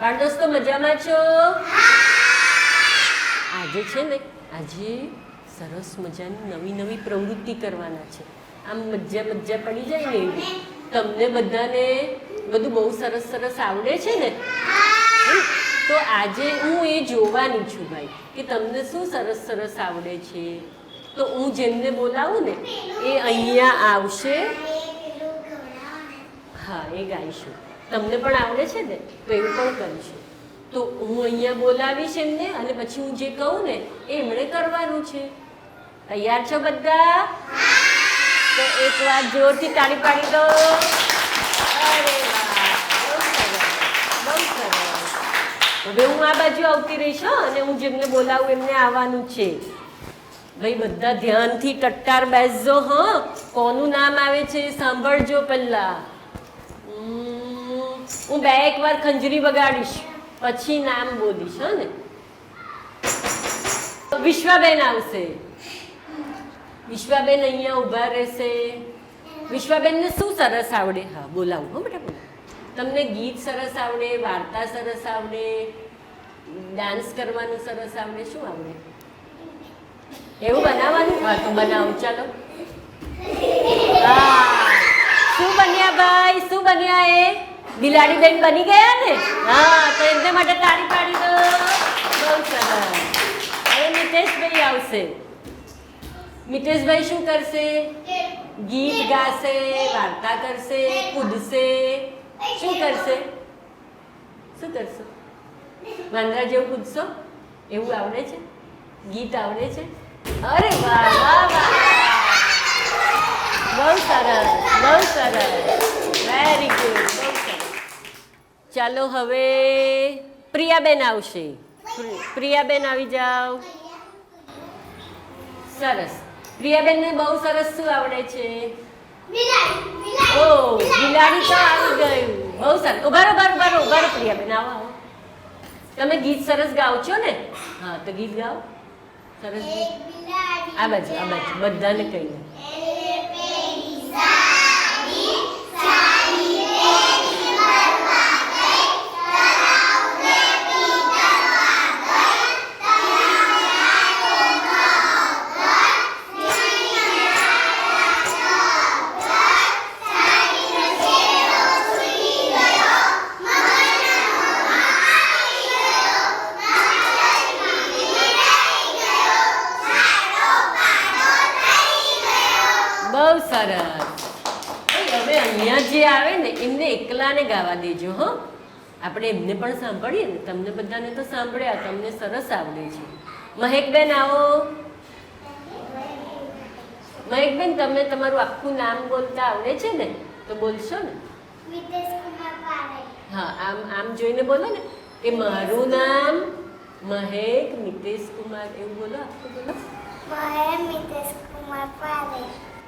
બાળ દોસ્તો, મજામાં છો? આજે છે ને, આજે સરસ મજાની નવી નવી પ્રવૃત્તિ કરવાના છે. આમ મજા મજા પડી જાય ને એવી. તમને બધાને બધું બહુ સરસ સરસ આવડે છે ને? તો આજે હું એ જોવાની છું ભાઈ, કે તમને શું સરસ સરસ આવડે છે? તો હું જેમને બોલાવું ને, એ અહીંયા આવશે. હા, એ ગાઈશું. તમને પણ આવડે છે ને, તો એવું પણ કરીશું તો હું અહીંયા બોલાવીશ એમને અને પછી હું જે કહું ને, એ એમણે કરવાનું છે. તૈયાર છો બધા? તો એક વાર જોરથી તાળી પાડી દો. અરે બહુ સરસ હવે હું આ બાજુ આવતી રહીશ અને હું જેમને બોલાવું એમને આવવાનું છે. ભાઈ, બધા ધ્યાનથી ટટ્ટાર બેસજો, હં. કોનું નામ આવે છે સાંભળજો પહેલાં. હું બે એક વાર ખંજરી વગાડીશ. પછી નામ બોલીશ, હા ને? વિશ્વાબેન આવશે. વિશ્વાબેન અહીંયા ઊભા રહેશે. વિશ્વાબેનને શું સરસ આવડે? હા, બોલાવું, હો, બેટા, બોલાવું. તમને ગીત સરસ આવડે, વાર્તા સરસ આવડે, ડાન્સ કરવાનું સરસ આવડે, શું આવડે? એવું બનાવવાનું? હા, તો બનાવું, ચાલો. શું બન્યા ભાઈ? શું બન્યા એ? બિલાડી બેન બની ગયા ને? હા, તો એમને માટે તાળી પાડી દો. બહુ સરસ. હવે મિતેશભાઈ આવશે. મિતેશભાઈ શું કરશે? ગીત ગાશે, વાર્તા કરશે, કૂદશે. શું કરશે? શું કરશો? વાંદરા જેવું કૂદશો? એવું આવડે છે? ગીત આવડે છે? અરે વાહ વાહ વાહ. બહુ સરસ બહુ સરસ. વેરી ગુડ ચાલો હવે પ્રિયાબેન આવશે. પ્રિયાબેન આવી જાઓ. સરસ. પ્રિયાબેનને બહુ સરસ શું આવડે છે? ઓ બિલાડી તો આવી ગયું. બહુ સરસ. ઊભા રહો, ઊભા રહો, ઊભા રહો, ઊભા રહો, પ્રિયાબેન. આવો આવો. તમે ગીત સરસ ગાઓ છો ને? હા તો ગીત ગાઓ. સરસ ગીત. આ બાજુ આ બાજુ. બધાને કહીને એકલાને ગાવા દેજો હો. આપણે એમને પણ સાંભળીએ ને તમને બધાને તો સાંભળ્યા તમને સરસ આવડે છે. મહેકબેન આવો. મહેકબેન તમે તમારું આખું નામ બોલતા આવડે છે ને? તો બોલશો ને? હા આમ આમ જોઈને બોલો ને. કે મારું નામ મહેક મિતેશ કુમાર એવું બોલો? આખું બોલો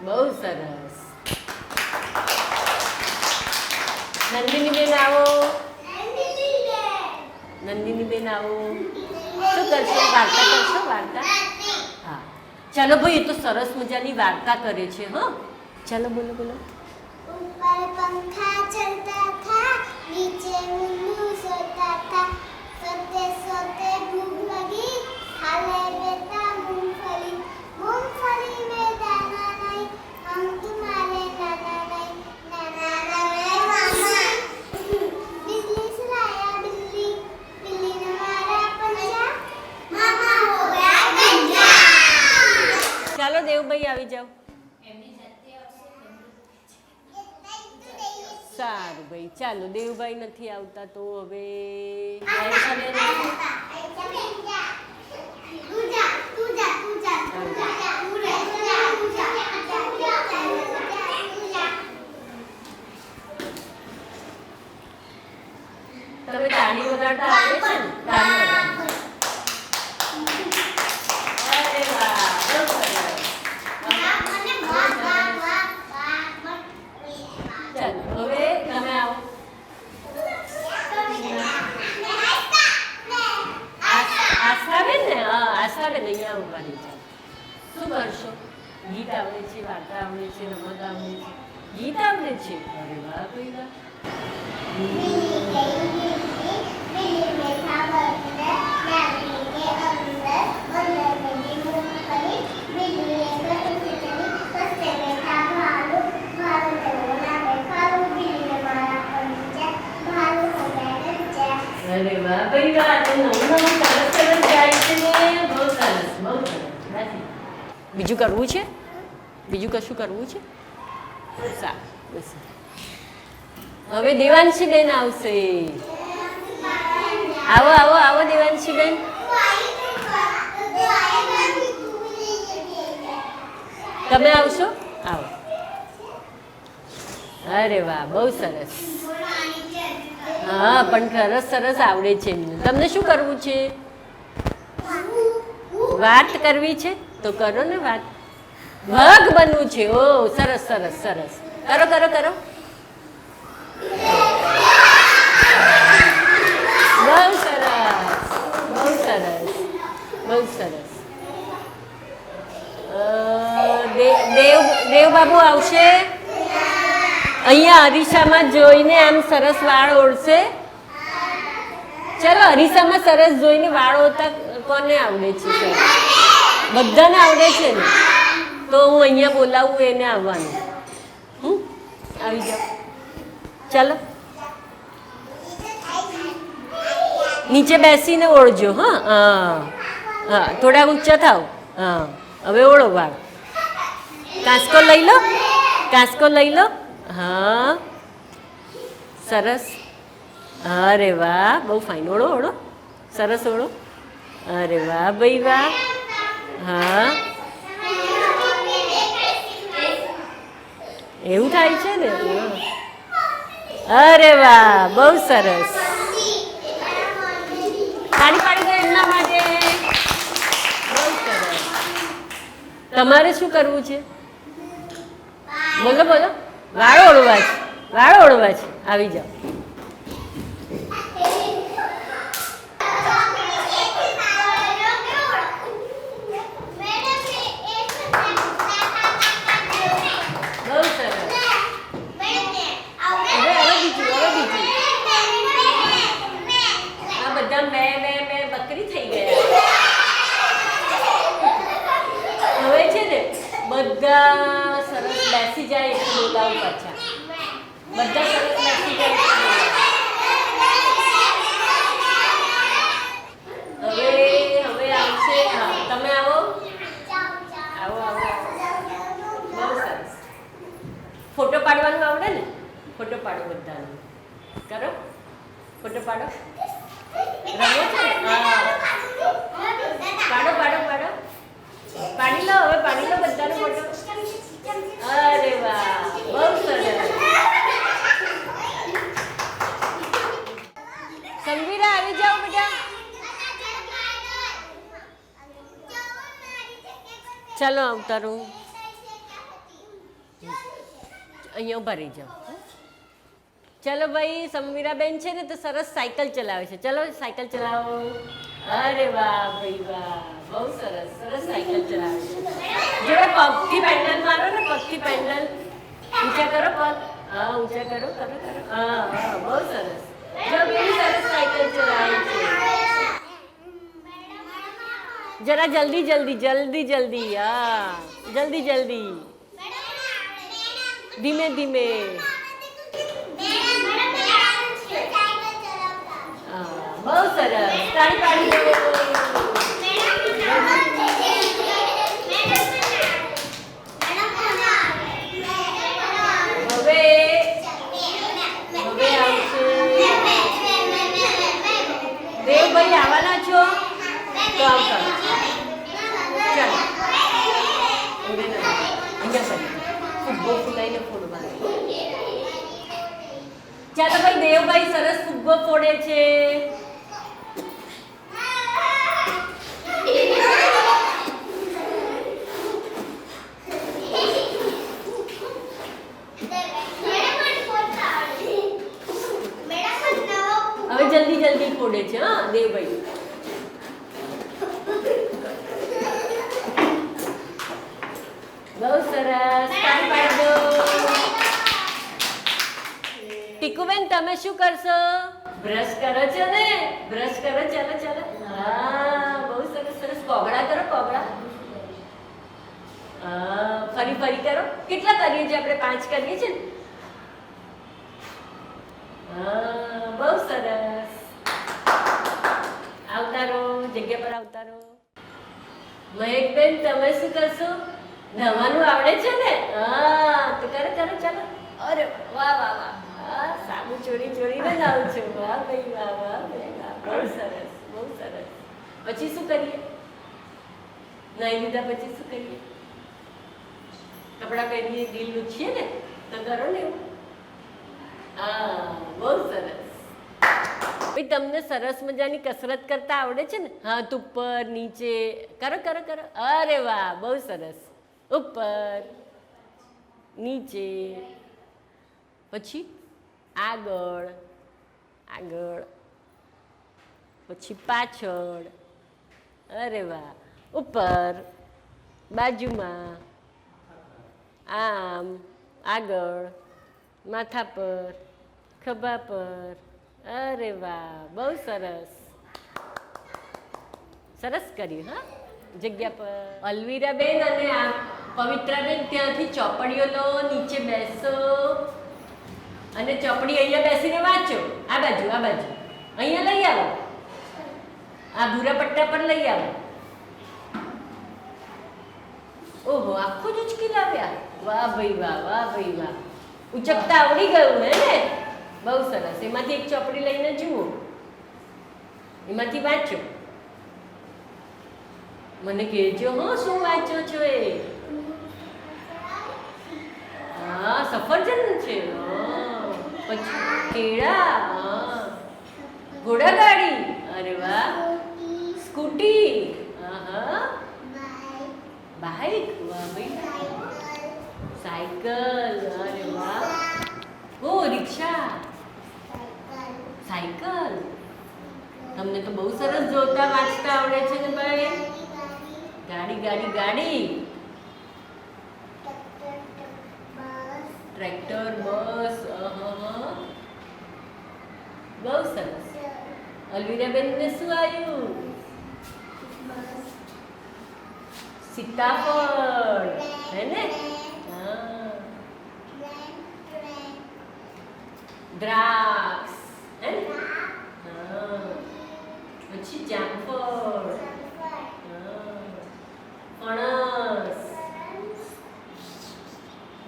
બહુ સરસ. નંદિનીબેન આવો નંદિનીબેન આવો શું કરશો વાર્તા કરશો વાર્તા હા ચાલો ભાઈ એ તો સરસ મજાની વાર્તા કરે છે હા ચાલો બોલો બોલો ऊपर पंखा चलता था नीचे उल्लू सोता था सोते सोते भूख लगी खा ले बेटा मूंगफली मूंगफली में દેવભાઈ આવી જાઓ. સારું ભાઈ, ચાલો, દેવભાઈ નથી આવતા તો હવે તમે તાળી વગાડતા આવે છે ને તાળી વગાડતા અરે વાહ બહુ સરસ. ચાલો હવે તમે આવો આશ- આશાબેન ને હા આશાબેન અહીંયા ઊભા રહી જાઓ શું કરશો? ગીત આવડે છે, વાર્તા આવડે છે, રમત આવડે છે. ગીત આવડે છે. અરે વાહ, કોઈ કરવું છે? બીજું કશું કરવું છે? સારું, બસ. હવે દેવાંશી બેન આવશે. આવો આવો આવો દેવાંશી બેન તમે આવશો? આવો. અરે વાહ, બહુ સરસ. હા, પણ સરસ સરસ આવડે છે તમને શું કરવું છે? વાત કરવી છે? તો કરો ને વાત. વાઘ બનવું છે. ઓ, સરસ સરસ સરસ. કરો કરો કરો. બહુ સરસ. બહુ સરસ. બહુ સરસ. દેવ, દેવબાબુ આવશે? અહીંયા અરીસામાં જોઈને આમ સરસ વાળ ઓળશે? ચલો, અરીસામાં સરસ જોઈને વાળ ઓળતા કોને આવડે છે, સર? બધાને આવડે છે ને, તો હું અહીંયા બોલાવું એને આવવાનું. હમ? આવી જાઓ. ચાલો. નીચે બેસીને ઓળજો, હા હા હા, થોડા ઊંચા થાવ હા, હવે ઓળો વાળ. કાંસકો લઈ લો, કાંસકો લઈ લો. હા. સરસ. અરે વાહ, બહુ ફાઇન ઓળો ઓળો. સરસ ઓળો. અરે વાહ, ભાઈ વાહ. હા? એવું થાય છે ને? અરે વાહ, બહુ સરસ. પાણી પાડી માટે. બહુ સરસ. તમારે શું કરવું છે? બોલો બોલો. વાળો ઓળવા છે. વાળો ઓળવા છે. આવી જાઓ બહુ સરસ હવે હવે બીજું હવે બીજું આ બધા બે બે બે બકરી થઈ ગયા હવે છે ને બધા સરસ બેસી જાય એટલું બોલાવું પાછા. બધા સરસ બેસી જાય એટલે બોલાવું. હવે હવે આવશે હા તમે આવો આવો આવો બહુ સરસ ફોટો પાડવાનું આવડે ને ફોટો પાડો બધાનો કરો ફોટો પાડો રમો છો ને? હા પાડો પાડો પાડો પાડી લો હવે પાડી લો બધાનો ફોટો અરે વાહ બહુ સરસ સંવીરા આવી જાઓ બેટા ચાલો, અવતારું. અહીંયા ઊભા રહી જાઓ. ચલો ભાઈ સમવીરાબેન છે ને તો સરસ સાયકલ ચલાવે છે. ચલો, સાયકલ ચલાવો. અરે વાહ, ભાઈ વાહ. બહુ સરસ સરસ સાયકલ ચલાવે છે. જોડે પગથી પેન્ડલ મારો ને, પગથી પેન્ડલ. ઊંચા કરો પગ. હા, ઊંચા કરો કરો કરો. હા હા, બહુ સરસ. જરા જલ્દી જલ્દી જલ્દી જલ્દી હા જલ્દી જલ્દી ધીમે ધીમે બહુ સરસ તાળી પાડી દો હવે હવે આવશે દેવભાઈ આવવાના છો તો આવતા ચાલો ઉભે ના રહો. અહીંયા કરી ફુગ્ગો ફૂલાઈને ફોડવાનો ચાલો ભાઈ દેવભાઈ સરસ ફુગ્ગો ફોડે છે હવે જલ્દી જલ્દી છે, હા દેવભાઈ બહુ સરસ ટીકુબેન, તમે શું કરશો? બ્રશ કરો છો ને? બ્રશ કરો, ચાલો ચાલો. હા, બહુ સરસ સરસ. કોગળા કરો કોગળા ફરી ફરી કરો. કેટલા કરીએ છીએ આપણે? પાંચ કરીએ છીએ બહુ સરસ. આવતા રહો જગ્યા પર આવતા રહો મહેકબેન તમે શું કરશો? નવાનું આવડે છે ને? હા તો કરે કરે ચાલો. અરે વાહ વાહ વાહ. હા સાબુ ચોરી ચોરીને લાવું છું. વાહ ભાઈ વાહ વાહ બહુ સરસ બહુ સરસ. પછી શું કરીએ? નહીં લીધા પછી શું કરીએ? કપડાં પહેરીએ દિલ લૂછીએ ને? તો કરો ને એવું. હા બહુ સરસ. ભાઈ, તમને સરસ મજાની કસરત કરતા આવડે છે ને? હાથ ઉપર, નીચે. કરો કરો કરો. અરે વાહ, બહુ સરસ. ઉપર, નીચે. પછી આગળ આગળ. પછી પાછળ. અરે વાહ. ઉપર, બાજુમાં. આમ, આગળ. માથા પર, ખભા પર. અરે વાહ, બહુ સરસ. સરસ કર્યું, હા? જગ્યા પર. અલ્વીરાબેન અને આ પવિત્રાબેન ત્યાંથી ચોપડીઓ લો નીચે બેસો. અને ચોપડી અહીંયા બેસીને વાંચો. આ બાજુ આ બાજુ. અહીંયા લઈ આવો. આ ભૂરા પટ્ટા પર લઈ આવો. ઓહો, આખું જ ઉચકી લાવ્યા. વાહ ભાઈ, વાહ વાહ, ભાઈ, વાહ. ઉચકતા આવડી ગયું, હે ને? બહુ સરસ. એમાંથી એક ચોપડી લઈને જુઓ. એમાંથી વાંચો. મને કહેજો, હો, શું વાંચો છો એ? હા, સફરજન છે. પછી કેળા, હા. ઘોડાગાડી. અરે વાહ. સ્કૂટી. હા વાહ ભાઈ. સાયકલ. અરે વાહ. ઓ, રિક્ષા. સાયકલ? તમને તો બહુ સરસ જોતા વાંચતા આવડે છે ને ભાઈ ગાડી ગાડી ગાડી. ટ્રેક્ટર, બસ બહુ સરસ. અલ્વીરાબેન ને શું આવ્યું? સીતાફળ. હે ને? હા દ્રાક્ષ હે ને હા પછી જામફળ. ફણસ.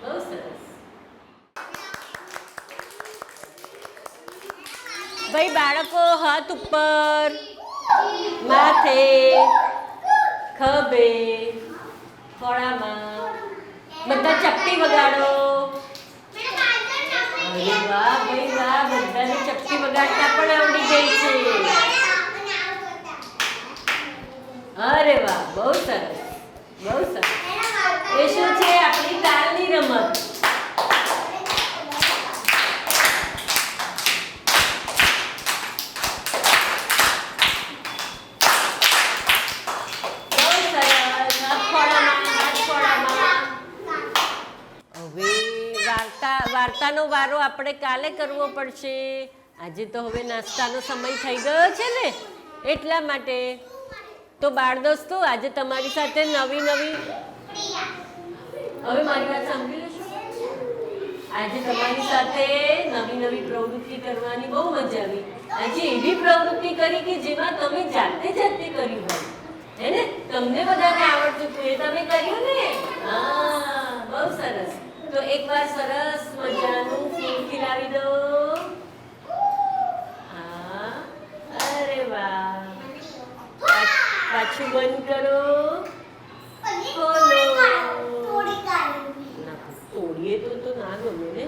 બહુ સરસ. ભાઈ બાળકો હાથ ઉપર. માથે. ખભે. ખોળામાં. બધા ચપટી વગાડો. વાહ ભાઈ વાહ બધાને ચપટી વગાડતા પણ આવડી ગઈ છે. અરે વાહ, બહુ સરસ બહુ સરસ. એ શું છે? આપણી તાલની રમત. વાર્તાનો વારો આપણે કાલે કરવો પડશે. આજે તો હવે નાસ્તાનો સમય થઈ ગયો છે ને, એટલા માટે તો બાળ દોસ્તો, આજે તમારી સાથે નવી નવી હવે મારી વાત સાંભળી લેશો? આજે તમારી સાથે નવી નવી પ્રવૃત્તિ કરવાની બહુ મજા આવી. આજે એવી પ્રવૃત્તિ કરી કે જેમાં તમે જાતે જાતે કરી હોય. હે ને? તમને બધાને આવડતું હતું, એ તમે કર્યું ને? હા, બહુ સરસ. તો એકવાર સરસ મજાનું ફૂલ ખીલાવી દો. પાછું બંધ કરો. તોડીએ તો તો ના ગમે ને.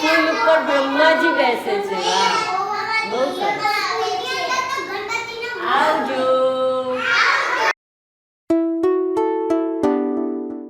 ફૂલ ઉપર બ્રહ્માજી બેસે છે. આવજો.